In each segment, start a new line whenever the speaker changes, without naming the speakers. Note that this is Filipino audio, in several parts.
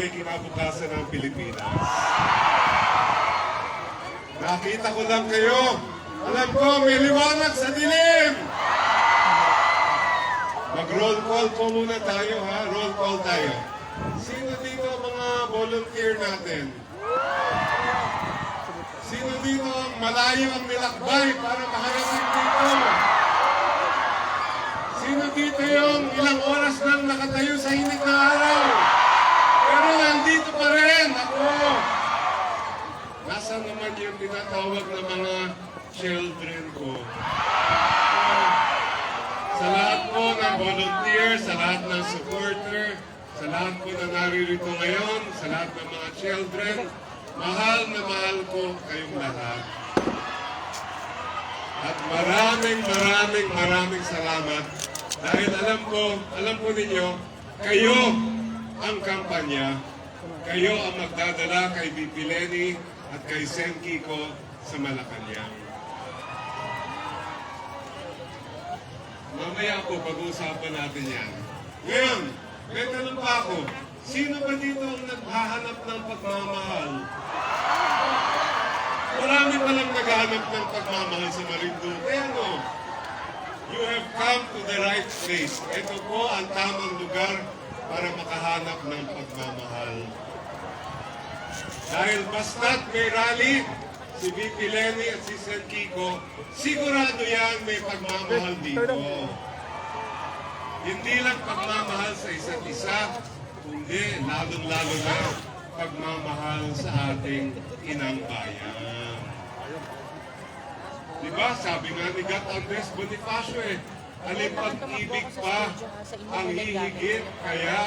may kinabukasan ng Pilipinas. Nakita ko lang kayo. Alam ko, may liwanag sa dilim. Mag-roll call po muna tayo, ha? Roll call tayo. Sino dito mga volunteer natin? Sino dito ang malayo ang nilakbay para makarating dito? Sino dito yung ilang oras nang nakatayo sa hinig na araw? Pero nandito pa rin ako. Nasaan naman yung tinatawag na mga children ko? Sa lahat po ng volunteer, sa lahat ng supporter, sa lahat po na naririto ngayon, sa lahat ng mga children, mahal na mahal ko kayong lahat. At maraming maraming maraming salamat dahil alam ko, alam ko ninyo, kayo ang kampanya, kayo ang magdadala kay BP Lenny at kay Sen Kiko sa Malacanang. Mamaya po pag-uusapan natin yan. Ngayon, may tanong pa ako. Sino ba dito ang naghahanap ng pagmamahal? Marami palang naghahanap ng pagmamahal sa Marinduque. Ano? You have come to the right place. Ito po ang tamang lugar para makahanap ng pagmamahal. Dahil basta't may rally, si VP Lenny at si Sen Kiko, sigurado yan may pagmamahal dito. Hindi lang pagmamahal sa isa't isa, kundi lalong-lalo na pagmamahal sa ating inang bayan. Diba? Sabi nga ni Gat Andres Bonifacio eh, alin pag-ibig pa ang hihigit kaya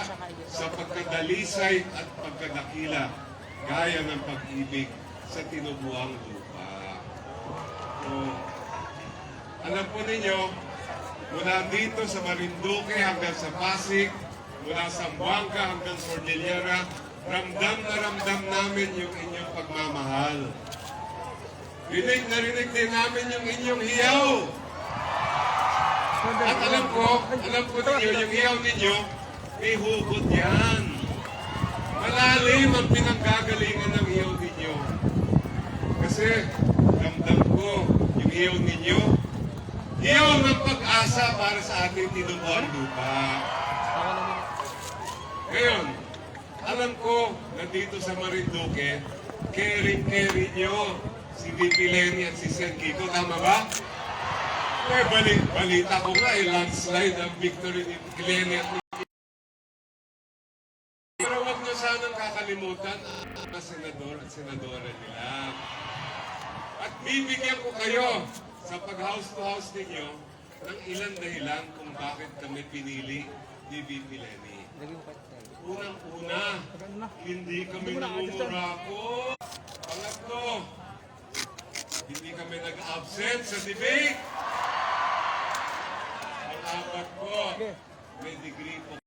sa pagkadalisay at pagkadakila gaya ng pag-ibig sa tinubuang lupa. So, alam po ninyo, mula dito sa Marinduque hanggang sa Pasig, mula sa Zamboanga hanggang Cordillera, ramdam na ramdam namin yung inyong pagmamahal. Rinig na rinig din namin yung inyong hiyaw. At alam ko, alam ko ninyo, yung hiyaw ninyo, may hugot yan. Malalim ang pinanggagalingan ng hiyaw ninyo. Kasi, ramdam ko, yung hiyaw ninyo, hiyaw ng pag-asa para sa ating tinubuan lupa. Ngayon, alam ko, nandito sa Marinduque, caring-caring nyo si Lenny at si Sen Kiko. Tama ba? Eh, bali, balita ko nga, eh, landslide ang victory ni VP Lenny at ni Pero huwag nyo sanang kakalimutan ang mga senador at senadora nila. At bibigyan ko kayo sa pag-house to house ninyo ng ilang dahilan kung bakit kami pinili ni VP Lenny. Unang-una, hindi kami nangungurako. Pangatlo, hindi kami nag-absent sa debate. Ang